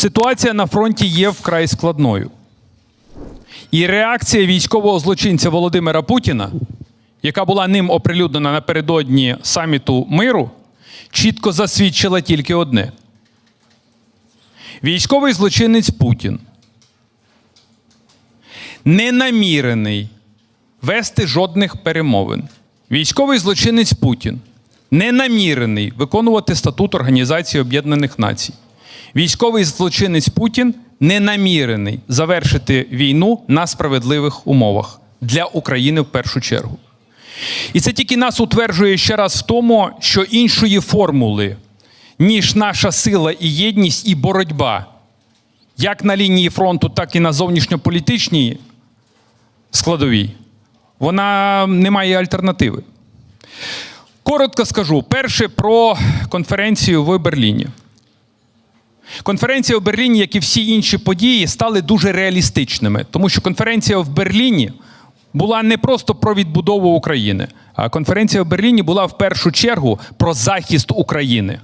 Ситуація на фронті є вкрай складною. І реакція військового злочинця Володимира Путіна, яка була ним оприлюднена напередодні саміту миру, чітко засвідчила тільки одне: військовий злочинець Путін не намірений вести жодних перемовин. Військовий злочинець Путін не намірений виконувати статут Організації Об'єднаних Націй. Військовий злочинець Путін не намірений завершити війну на справедливих умовах для України в першу чергу. І це тільки нас утверджує ще раз в тому, що іншої формули, ніж наша сила і єдність і боротьба, як на лінії фронту, так і на зовнішньополітичній складовій, вона не має альтернативи. Коротко скажу. Перше про конференцію в Берліні. Конференція в Берліні, як і всі інші події, стали дуже реалістичними, тому що конференція в Берліні була не просто про відбудову України, а конференція в Берліні була в першу чергу про захист України.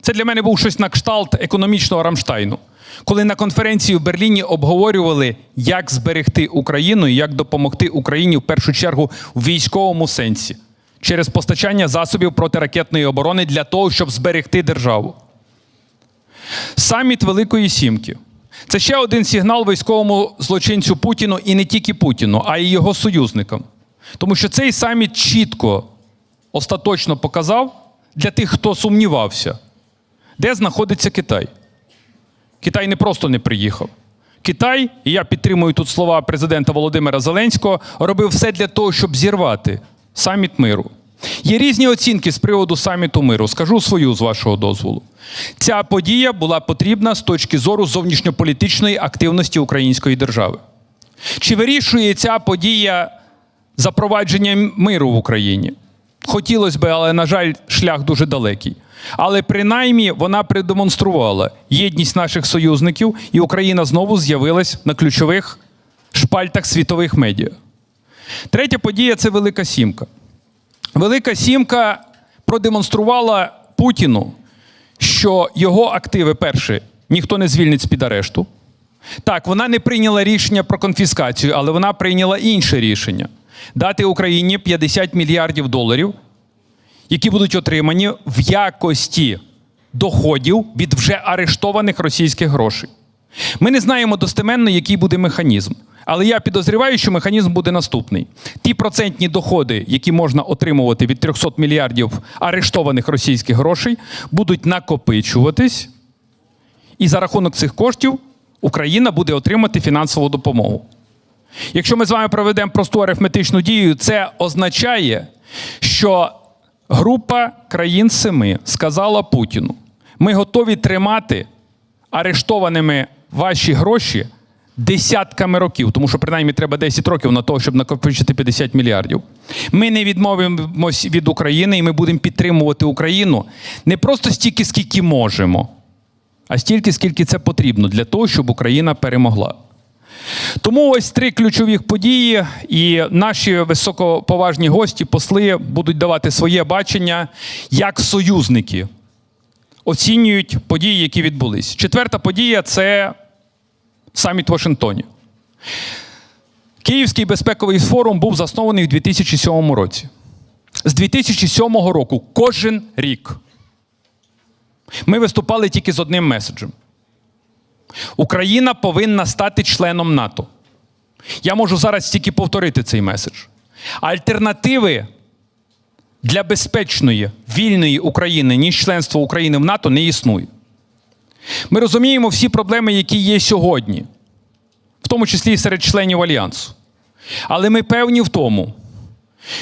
Це для мене був щось на кшталт економічного Рамштайну, коли на конференції в Берліні обговорювали, як зберегти Україну і як допомогти Україні в першу чергу в військовому сенсі через постачання засобів протиракетної оборони для того, щоб зберегти державу. Саміт Великої Сімки. Це ще один сигнал військовому злочинцю Путіну і не тільки Путіну, а й його союзникам. Тому що цей саміт чітко, остаточно показав для тих, хто сумнівався, де знаходиться Китай. Китай не просто не приїхав. Китай, і я підтримую тут слова президента Володимира Зеленського, робив все для того, щоб зірвати саміт миру. Є різні оцінки з приводу саміту миру. Скажу свою з вашого дозволу. Ця подія була потрібна з точки зору зовнішньополітичної активності української держави. Чи вирішує ця подія запровадження миру в Україні? Хотілося б, але, на жаль, шлях дуже далекий. Але принаймні вона продемонструвала єдність наших союзників, і Україна знову з'явилась на ключових шпальтах світових медіа. Третя подія це Велика Сімка. Велика Сімка продемонструвала Путіну, що його активи, перше, ніхто не звільнить з-під арешту. Так, вона не прийняла рішення про конфіскацію, але вона прийняла інше рішення дати Україні 50 мільярдів доларів, які будуть отримані в якості доходів від вже арештованих російських грошей. Ми не знаємо достеменно, який буде механізм. Але я підозріваю, що механізм буде наступний: ті процентні доходи, які можна отримувати від 300 мільярдів арештованих російських грошей, будуть накопичуватись, і за рахунок цих коштів Україна буде отримати фінансову допомогу. Якщо ми з вами проведемо просту арифметичну дію, це означає, що група країн семи сказала Путіну: ми готові тримати арештованими ваші гроші десятками років, тому що принаймні треба 10 років на того, щоб накопичити 50 мільярдів. Ми не відмовимось від України, і ми будемо підтримувати Україну не просто стільки, скільки можемо, а стільки, скільки це потрібно для того, щоб Україна перемогла. Тому ось три ключові події, і наші високоповажні гості, посли, будуть давати своє бачення як союзники оцінюють події, які відбулись. Четверта подія це саміт в Вашингтоні. Київський безпековий форум був заснований у 2007 році. З 2007 року кожен рік ми виступали тільки з одним меседжем. Україна повинна стати членом НАТО. Я можу зараз тільки повторити цей меседж. Альтернативи для безпечної, вільної України, ніж членство України в НАТО, не існує. Ми розуміємо всі проблеми, які є сьогодні, в тому числі і серед членів Альянсу. Але ми певні в тому,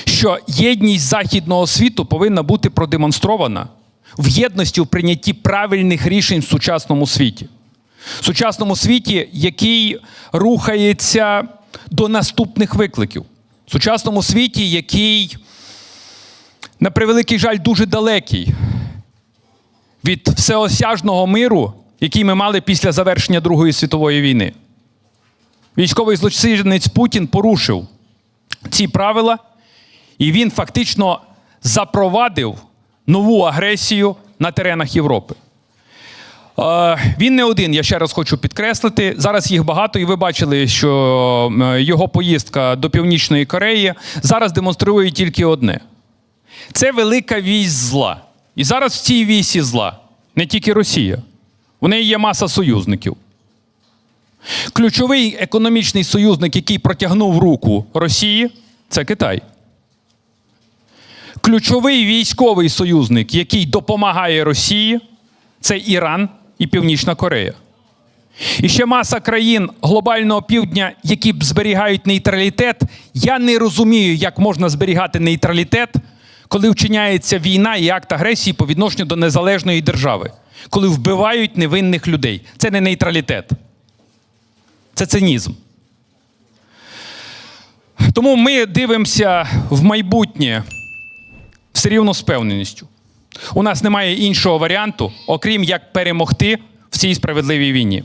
що єдність західного світу повинна бути продемонстрована в єдності в прийнятті правильних рішень в сучасному світі. В сучасному світі, який рухається до наступних викликів. В сучасному світі, який, на превеликий жаль, дуже далекий від всеосяжного миру, який ми мали після завершення Другої світової війни. Військовий злочинець Путін порушив ці правила, і він фактично запровадив нову агресію на теренах Європи. Е, Він не один, я ще раз хочу підкреслити. Зараз їх багато, і ви бачили, що його поїздка до Північної Кореї зараз демонструє тільки одне: це велика вісь зла. І зараз в цій вісі зла не тільки Росія, у неї є маса союзників. Ключовий економічний союзник, який протягнув руку Росії, це Китай. Ключовий військовий союзник, який допомагає Росії, це Іран і Північна Корея. І ще маса країн глобального півдня, які зберігають нейтралітет. Я не розумію, як можна зберігати нейтралітет, коли вчиняється війна і акт агресії по відношенню до незалежної держави, коли вбивають невинних людей. Це не нейтралітет. Це цинізм. Тому ми дивимося в майбутнє все рівно з впевненістю. У нас немає іншого варіанту, окрім як перемогти в цій справедливій війні.